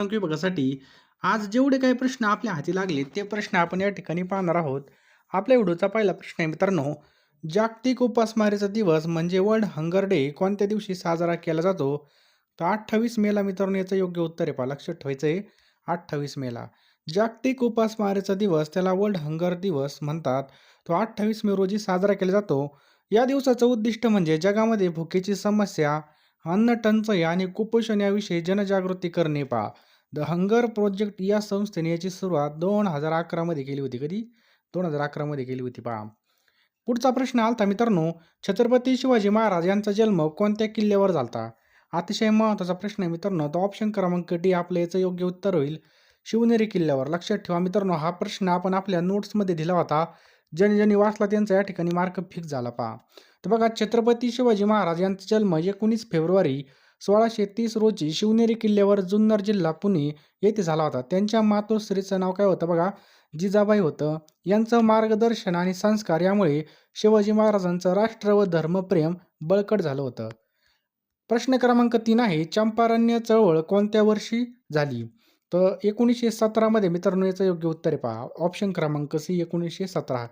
अंक विभागासाठी आज जेवढे काही प्रश्न आपल्या हाती लागले ते प्रश्न आपण या ठिकाणी पाहणार आहोत. आपल्या व्हिडिओचा पहिला प्रश्न आहे मित्रांनो जागतिक उपासमारीचा दिवस म्हणजे वर्ल्ड हंगर डे कोणत्या दिवशी साजरा केला जातो? तर अठ्ठावीस मेला मित्रांनो याचं योग्य उत्तर आहे पहा लक्षात ठेवायचं आहे. अठ्ठावीस मेला जागतिक उपासमारीचा दिवस त्याला वर्ल्ड हंगर दिवस म्हणतात. तो अठ्ठावीस मे रोजी साजरा केला जातो. या दिवसाचं उद्दिष्ट म्हणजे जगामध्ये भुकेची समस्या अन्न टंचाई आणि कुपोषण याविषयी जनजागृती करणे पहा. द हंगर प्रोजेक्ट या संस्थेने याची सुरुवात दोन हजार अकरामध्ये केली होती. कधी? दोन हजार अकरामध्ये केली होती. पहा. पुढचा प्रश्न आलता मित्रांनो छत्रपती शिवाजी महाराज यांचा जन्म कोणत्या किल्ल्यावर झालता? अतिशय महत्त्वाचा प्रश्न आहे मित्रांनो. तो ऑप्शन क्रमांक डी आपलं याचं योग्य उत्तर होईल. शिवनेरी किल्ल्यावर. लक्षात ठेवा मित्रांनो हा प्रश्न आपण आपल्या नोट्समध्ये दिला होता. ज्यांनी ज्यांनी वाचला त्यांचा या ठिकाणी मार्क फिक्स झाला. पहा. तर बघा छत्रपती शिवाजी महाराज यांचा जन्म एकोणीस फेब्रुवारी सोळाशे तीस रोजी शिवनेरी किल्ल्यावर जुन्नर जिल्हा पुणे येथे झाला होता. त्यांच्या मातोश्रीचं नाव काय होतं बघा? जिजाबाई होतं. यांचं मार्गदर्शन आणि संस्कार यामुळे शिवाजी महाराजांचं राष्ट्र व धर्मप्रेम बळकट झालं होतं. प्रश्न क्रमांक तीन आहे चंपारण्य चळवळ कोणत्या वर्षी झाली? तर एकोणीसशे सतरामध्ये मित्रांनो याचं योग्य उत्तर आहे पहा. ऑप्शन क्रमांक सी एकोणीसशे सतरा.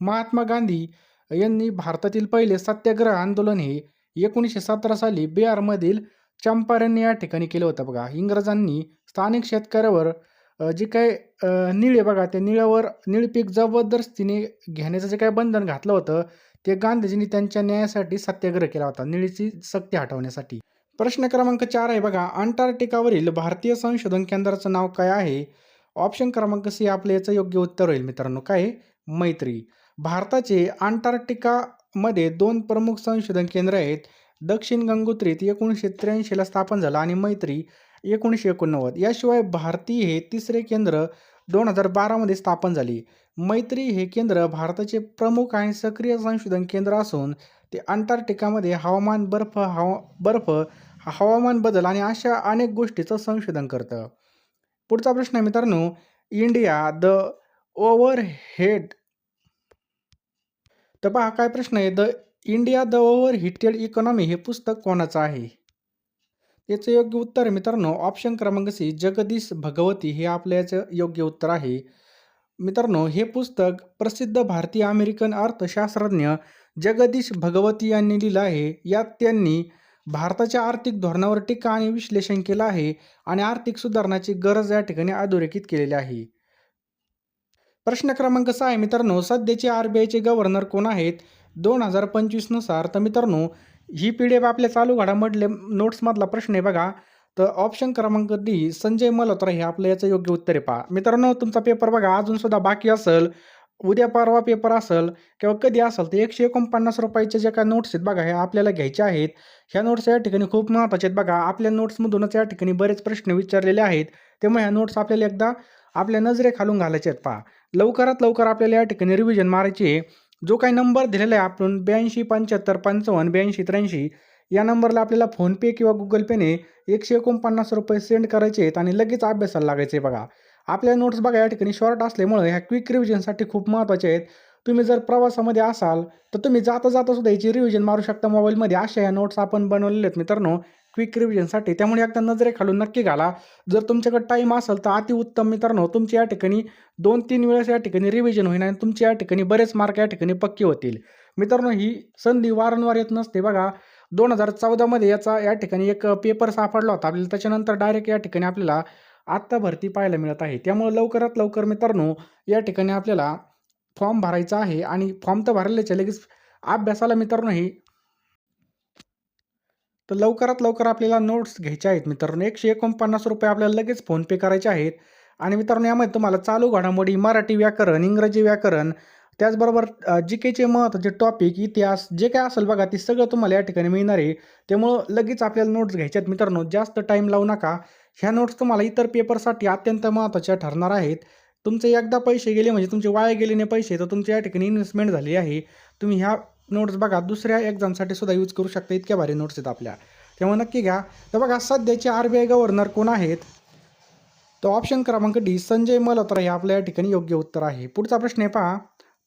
महात्मा गांधी यांनी भारतातील पहिले सत्याग्रह आंदोलन हे एकोणीसशे सतरा साली बिहारमधील चंपारण या ठिकाणी केलं होतं बघा. इंग्रजांनी स्थानिक शेतकऱ्यावर जे काय निळे बघा त्या निळ्यावर निळपीक जबरदस्तीने घेण्याचं जे काय बंधन घातलं होतं ते गांधीजींनी त्यांच्या न्यायासाठी सत्याग्रह केला होता निळीची सक्ती हटवण्यासाठी. प्रश्न क्रमांक चार आहे बघा. अंटार्क्टिकावरील भारतीय संशोधन केंद्राचं नाव काय आहे? ऑप्शन क्रमांक सी आपलं याचं योग्य उत्तर होईल मित्रांनो. काय आहे? मैत्री. भारताचे मध्ये दोन प्रमुख संशोधन केंद्र आहेत. दक्षिण गंगोत्रीत एकोणीसशे त्र्याऐंशीला स्थापन झालं आणि मैत्री एकोणीसशे एकोणनव्वद. याशिवाय भारतीय हे तिसरे केंद्र दोन हजार बारामध्ये स्थापन झाली. मैत्री हे केंद्र भारताचे प्रमुख आणि सक्रिय संशोधन केंद्र असून ते अंटार्क्टिकामध्ये हवामान बर्फ हवा बर्फ हवामान बदल आणि अशा अनेक गोष्टीचं संशोधन करतं. पुढचा प्रश्न आहे मित्रांनो इंडिया द ओव्हर हेड तर पहा काय प्रश्न आहे? The India the overheated economy हे पुस्तक कोणाचं आहे? याचं योग्य उत्तर मित्रांनो ऑप्शन क्रमांक सी जगदीश भगवती हे आपल्याचं याचं योग्य उत्तर आहे. मित्रांनो हे पुस्तक प्रसिद्ध भारतीय अमेरिकन अर्थशास्त्रज्ञ जगदीश भगवती यांनी लिहिलं आहे. यात त्यांनी भारताच्या आर्थिक धोरणावर टीका आणि विश्लेषण केलं आहे आणि आर्थिक सुधारणाची गरज या ठिकाणी अधोरेखित केलेली आहे. प्रश्न क्रमांक सहा आहे. मित्रांनो सध्याचे आर बी आयचे गव्हर्नर कोण आहेत? दोन हजार पंचवीसनुसार तर मित्रांनो ही पी डी एफ आपल्या चालू घडामधले नोट्समधला प्रश्न आहे बघा. तर ऑप्शन क्रमांक डी संजय मल्होत्रा हे आपलं याचं योग्य उत्तर आहे पहा. मित्रांनो तुमचा पेपर बघा अजूनसुद्धा बाकी असेल उद्या परवा पेपर असेल किंवा कधी असेल तर एकशे एकोणपन्नास रुपयाच्या ज्या काय नोट्स आहेत बघा ह्या आपल्याला घ्यायच्या आहेत. ह्या नोट्स या ठिकाणी खूप महत्त्वाचे आहेत बघा. आपल्या नोट्समधूनच या ठिकाणी बरेच प्रश्न विचारलेले आहेत. त्यामुळे ह्या नोट्स आपल्याला एकदा आपल्या नजरेखालून घालायचे आहेत पहा. लवकरात लवकर आपल्याला या ठिकाणी रिव्हिजन मारायची आहे. जो काही नंबर दिलेला आहे आपण ब्याऐंशी पंच्याहत्तर पंचावन्न ब्याऐंशी त्र्याऐंशी या नंबरला आपल्याला फोनपे किंवा गुगल पेने एकशे एकोणपन्नास रुपये सेंड करायचे आहेत आणि लगेच अभ्यासाला लागायचे बघा. आपल्या नोट्स बघा या ठिकाणी शॉर्ट असल्यामुळे ह्या क्विक रिव्हिजनसाठी खूप महत्त्वाचे आहेत. तुम्ही जर प्रवासामध्ये असाल तर तुम्ही जाता जाता सुद्धा याची रिव्हिजन मारू शकता मोबाईलमध्ये अशा ह्या नोट्स आपण बनवलेले आहेत मित्रांनो. क्विक रिव्हिजनसाठी त्यामुळे एकदा नजरेखालून नक्की घाला. जर तुमच्याकडे टाईम असेल तर अतिउत्तम मित्रांनो तुमची या ठिकाणी दोन तीन वेळेस या ठिकाणी रिव्हिजन होईल आणि तुमच्या या ठिकाणी बरेच मार्क या ठिकाणी पक्के होतील. मित्रांनो ही संधी वारंवार येत नसते बघा. दोन हजार चौदामध्ये याचा या ठिकाणी एक पेपर सापडला होता. आपल्याला त्याच्यानंतर डायरेक्ट या ठिकाणी आपल्याला आत्ता भरती पाहायला मिळत आहे. त्यामुळे लवकरात लवकर मित्रांनो या ठिकाणी आपल्याला फॉर्म भरायचा आहे आणि फॉर्म तर भरलेच लगेच अभ्यासाला मित्रांनोही तर लवकरात लवकर आपल्याला नोट्स घ्यायच्या आहेत. मित्रांनो एकशे एकोणपन्नास रुपये आपल्याला लगेच फोनपे करायचे आहेत. आणि मित्रांनो यामध्ये तुम्हाला चालू घडामोडी मराठी व्याकरण इंग्रजी व्याकरण त्याचबरोबर जी केचे महत्त्वाचे टॉपिक इतिहास जे काय असेल बघा ते सगळं तुम्हाला या ठिकाणी मिळणार आहे. त्यामुळं लगेच आपल्याला नोट्स घ्यायचे आहेत. मित्रांनो जास्त टाईम लावू नका. ह्या नोट्स तुम्हाला इतर पेपरसाठी अत्यंत महत्त्वाच्या ठरणार आहेत. तुमचे एकदा पैसे गेले म्हणजे तुमचे वाया गेलेने पैसे तर तुमच्या या ठिकाणी इन्व्हेस्टमेंट झाली आहे. तुम्ही ह्या नोट्स बघा दुसऱ्या एक्झामसाठी सुद्धा यूज करू शकता. इतक्या भारी नोट्स आहेत आपल्या. तेव्हा नक्की घ्या. तर बघा सध्याचे आर बी आय गव्हर्नर कोण आहेत? तर ऑप्शन क्रमांक डी संजय मल्होत्रा हे आपल्या या ठिकाणी योग्य उत्तर आहे. पुढचा प्रश्न आहे पहा.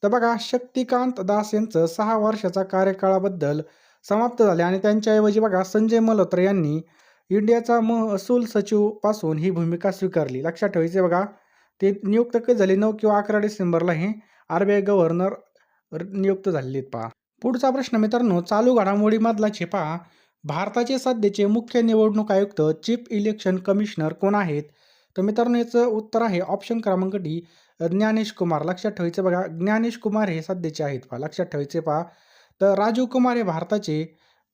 तर बघा शक्तिकांत दास यांचं सहा वर्षाचा कार्यकाळाबद्दल समाप्त झाले आणि त्यांच्याऐवजी बघा संजय मल्होत्रा यांनी इंडियाचा महसूल सचिवपासून ही भूमिका स्वीकारली. लक्षात ठेवायचे बघा ते नियुक्त कधी झाले? नऊ किंवा अकरा डिसेंबरला हे आर बी आय गव्हर्नर नियुक्त झालेले आहेत पहा. पुढचा प्रश्न मित्रांनो चालू घडामोडीमधला छेपा भारताचे सध्याचे मुख्य निवडणूक आयुक्त चीफ इलेक्शन कमिशनर कोण आहेत? तर मित्रांनो याचं उत्तर आहे ऑप्शन क्रमांक डी ज्ञानेश कुमार. लक्षात ठेवायचं बघा ज्ञानेश कुमार हे सध्याचे आहेत पहा. लक्षात ठेवायचे पहा. तर राजीव कुमार हे भारताचे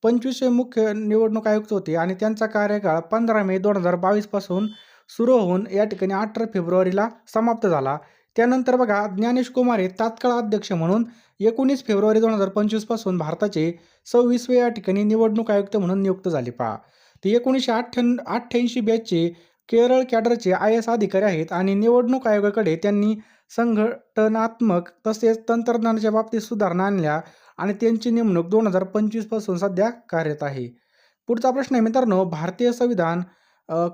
पंचवीसवे मुख्य निवडणूक आयुक्त होते आणि त्यांचा कार्यकाळ पंधरा मे दोन हजार बावीसपासून सुरू होऊन या ठिकाणी अठरा फेब्रुवारीला समाप्त झाला. त्यानंतर बघा ज्ञानेश कुमार हे तात्काळ अध्यक्ष म्हणून एकोणीस फेब्रुवारी दोन हजार पंचवीसपासून भारताचे सव्वीसवे या ठिकाणी निवडणूक आयुक्त म्हणून नियुक्त झाले. पहा ते एकोणीसशे अठ्ठ्या अठ्ठ्याऐंशी बॅचचे केरळ कॅडरचे आय एस अधिकारी आहेत आणि निवडणूक आयोगाकडे त्यांनी संघटनात्मक तसेच तंत्रज्ञानाच्या बाबतीत सुधारणा आणल्या आणि त्यांची नेमणूक दोन हजार पंचवीसपासून सध्या कार्यरत आहे. पुढचा प्रश्न आहे मित्रांनो भारतीय संविधान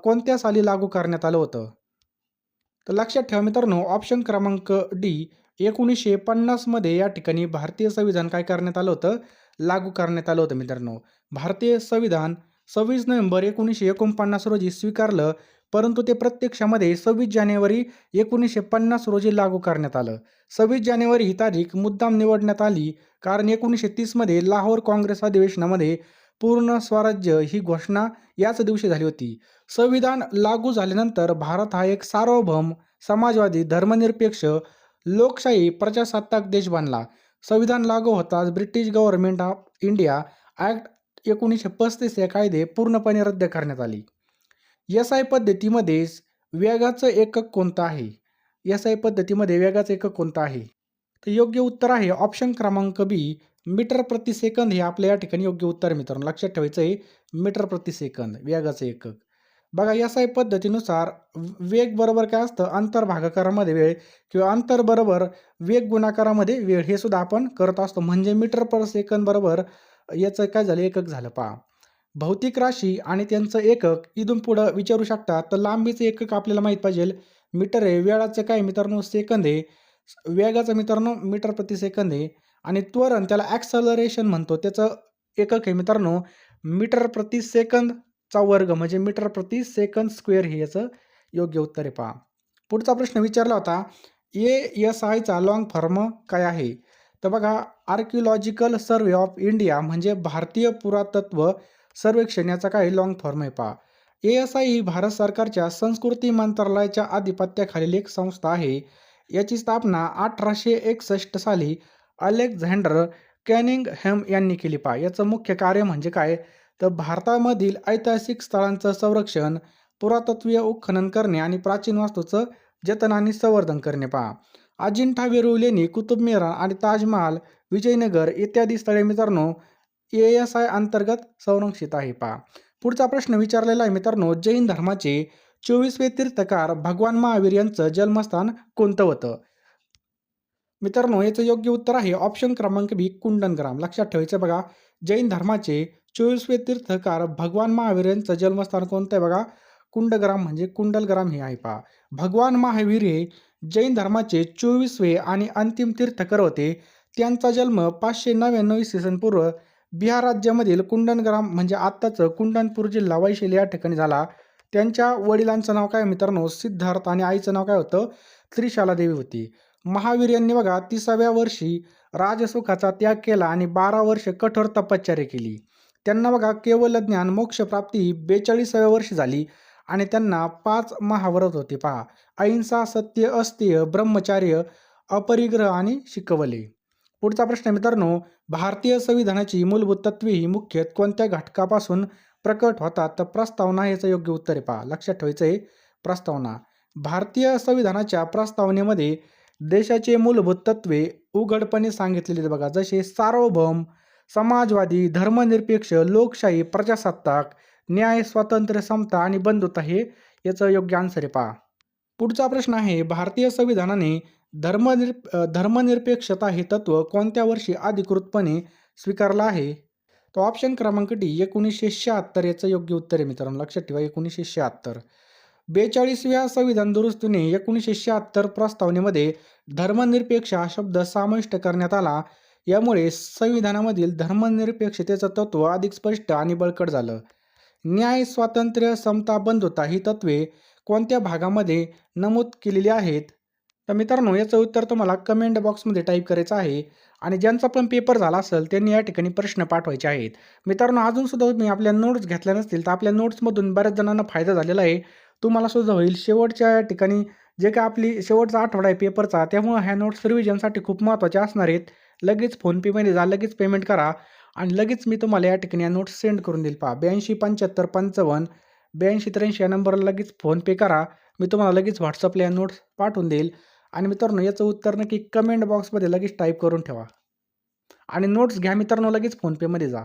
कोणत्या साली लागू करण्यात आलं होतं? तर लक्षात ठेवा मित्रांनो ऑप्शन क्रमांक डी एकोणीसशे पन्नासमध्ये या ठिकाणी भारतीय संविधान काय करण्यात आलं होतं? लागू करण्यात आलं होतं मित्रांनो. भारतीय संविधान सव्वीस नोव्हेंबर एकोणीसशे एकोणपन्नास रोजी स्वीकारलं परंतु ते प्रत्यक्षामध्ये सव्वीस जानेवारी एकोणीसशे पन्नास रोजी लागू करण्यात आलं. सव्वीस जानेवारी ही तारीख मुद्दाम निवडण्यात आली कारण एकोणीसशे तीसमध्ये लाहोर काँग्रेस अधिवेशनामध्ये पूर्ण स्वराज्य ही घोषणा याच दिवशी झाली होती. संविधान लागू झाल्यानंतर भारत हा एक सार्वभौम समाजवादी धर्मनिरपेक्ष लोकशाही प्रजासत्ताक देश बनला. संविधान लागू होताच British government of India act एकोणीसशे पस्तीस हे कायदे पूर्णपणे रद्द करण्यात आले. एस आय पद्धतीमध्ये वेगाचं एकक कोणतं आहे? एस आय पद्धतीमध्ये वेगाचं एकक कोणतं आहे? तर योग्य उत्तर आहे. ऑप्शन क्रमांक बी मीटर प्रति सेकंद हे आपल्या या ठिकाणी योग्य उत्तर मित्रांनो. लक्षात ठेवायचं आहे मीटर प्रति सेकंद वेगाचं एकक. बघा एस आय पद्धतीनुसार वेग बरोबर काय असतं? अंतर भागाकारामध्ये वेळ किंवा अंतर बरोबर वेग गुणाकारामध्ये वेळ हे सुद्धा आपण करत असतो. म्हणजे मीटर पर सेकंद बरोबर याचं काय झालं? एकक झालं. पहा. भौतिक राशी आणि त्यांचं एकक इथून पुढं विचारू शकता तर लांबीचं एकक आपल्याला माहीत पाहिजे. मीटर आहे वेळाचं काय मित्रांनो? सेकंद आहे. वेगाचं मित्रांनो मीटर प्रति सेकंद आहे. आणि त्वरण त्याला ॲक्सलरेशन म्हणतो. त्याचं एकक आहे मित्रांनो मीटर प्रति सेकंदचा वर्ग म्हणजे मीटर प्रति सेकंद स्क्वेअर हे याचं योग्य उत्तर आहे पहा. पुढचा प्रश्न विचारला होता ए एस आयचा लॉंग फॉर्म काय आहे? तर बघा आर्किओलॉजिकल सर्वे ऑफ इंडिया म्हणजे भारतीय पुरातत्व सर्वेक्षण याचा काय लॉंग फॉर्म आहे पहा. ए एस आय ही भारत सरकारच्या संस्कृती मंत्रालयाच्या आधिपत्याखालील एक संस्था आहे. याची स्थापना अठराशे एकसष्ट साली अलेक्झांडर कॅनिंगहॅम यांनी केली पहा याचं मुख्य कार्य म्हणजे काय? तर भारतामधील ऐतिहासिक स्थळांचं संरक्षण पुरातत्वीय उत्खनन करणे आणि प्राचीन वास्तूचं जतन आणि संवर्धन करणे पहा अजिंठा वेरूळ लेणी कुतुब मिरा आणि ताजमहाल विजयनगर इत्यादी स्थळे मित्रांनो ए एस आय अंतर्गत संरक्षित आहे पहा पुढचा प्रश्न विचारलेला आहे मित्रांनो जैन धर्माचे चोवीसवे तीर्थकार भगवान महावीर यांचं जन्मस्थान कोणतं होतं? मित्रांनो याचं योग्य उत्तर आहे ऑप्शन क्रमांक बी कुंडनग्राम लक्षात ठेवायचं बघा जैन धर्माचे चोवीसवे तीर्थकार भगवान महावीर यांचं जन्मस्थान कोणतं आहे बघा? कुंडग्राम म्हणजे कुंडलग्राम हे आहे पहा. भगवान महावीर हे जैन धर्माचे चोवीसवे आणि अंतिम तीर्थकर होते. त्यांचा जन्म पाचशे नव्याण्णव इसवी सन पूर्व बिहार राज्यामधील कुंडनग्राम म्हणजे आत्ताचं कुंडनपूर जिल्हा वैशाली या ठिकाणी झाला. त्यांच्या वडिलांचं नाव काय मित्रांनो? सिद्धार्थ आणि आईचं नाव काय होतं? त्रिशाला देवी होती. महावीर यांनी बघा तिसाव्या वर्षी राजसुखाचा त्याग केला आणि बारा वर्ष कठोर तपश्चर्या केली. त्यांना बघा केवल ज्ञान मोक्षप्राप्ती ही बेचाळीसाव्या वर्षी झाली आणि त्यांना पाच महाव्रत होते पहा. अहिंसा सत्य अस्तेय ब्रह्मचार्य अपरिग्रह आणि शिकवले. पुढचा प्रश्न मित्रांनो भारतीय संविधानाची मूलभूत तत्वे ही मुख्यत कोणत्या घटकापासून प्रकट होतात? तर प्रस्तावना याचं योग्य उत्तर आहे पहा. लक्षात ठेवायचं आहे प्रस्तावना. भारतीय संविधानाच्या प्रस्तावनेमध्ये देशाचे मूलभूत तत्वे उघडपणे सांगितलेले आहेत बघा. जसे सार्वभौम समाजवादी धर्मनिरपेक्ष लोकशाही प्रजासत्ताक न्याय स्वातंत्र्य समता आणि बंधुता हे याचं योग्य आन्सर आहे पहा. पुढचा प्रश्न आहे भारतीय संविधानाने धर्मनिर धर्मनिरपेक्षता हे तत्व कोणत्या वर्षी अधिकृतपणे स्वीकारलं आहे? तो ऑप्शन क्रमांक डी एकोणीसशे शहात्तर याचं योग्य उत्तर आहे मित्रांनो. लक्षात ठेवा एकोणीसशे शहात्तर. बेचाळीसव्या संविधान दुरुस्तीने एकोणीसशे शहात्तर प्रस्तावनेमध्ये धर्मनिरपेक्ष हा शब्द समाविष्ट करण्यात आला. यामुळे संविधानामधील धर्मनिरपेक्षतेचं तत्व अधिक स्पष्ट आणि बळकट झालं. न्याय स्वातंत्र्य समता बंधुता ही तत्वे कोणत्या भागामध्ये नमूद केलेली आहेत? तर मित्रांनो याचं उत्तर तुम्हाला कमेंट बॉक्समध्ये टाईप करायचं आहे. आणि ज्यांचा पण पेपर झाला असेल त्यांनी या ठिकाणी प्रश्न पाठवायचे आहेत. मित्रांनो अजून सुद्धा तुम्ही आपल्या नोट्स घेतल्या नसतील तर आपल्या नोट्समधून बऱ्याच जणांना फायदा झालेला आहे. तुम्हाला सुद्धा होईल. शेवटच्या या ठिकाणी जे काय आपली शेवटचा आठवडा आहे पेपरचा त्यामुळे ह्या नोट्स रिव्हिजनसाठी खूप महत्त्वाचे असणार आहेत. लगेच फोनपेमध्ये जा लगेच पेमेंट करा. आणि लगेच मी तुम्हाला या ठिकाणी या नोट्स सेंड करून देईल पहा. ब्याऐंशी पंच्याहत्तर पंचावन्न ब्याऐंशी त्र्याऐंशी या नंबरला लगेच फोनपे करा. मी तुम्हाला लगेच व्हॉट्सअपला या नोट्स पाठवून देईल. आणि मित्रांनो याचं उत्तर नक्की कमेंट बॉक्समध्ये लगेच टाईप करून ठेवा. आणि नोट्स घ्या मित्रांनो लगेच फोनपेमध्ये जा.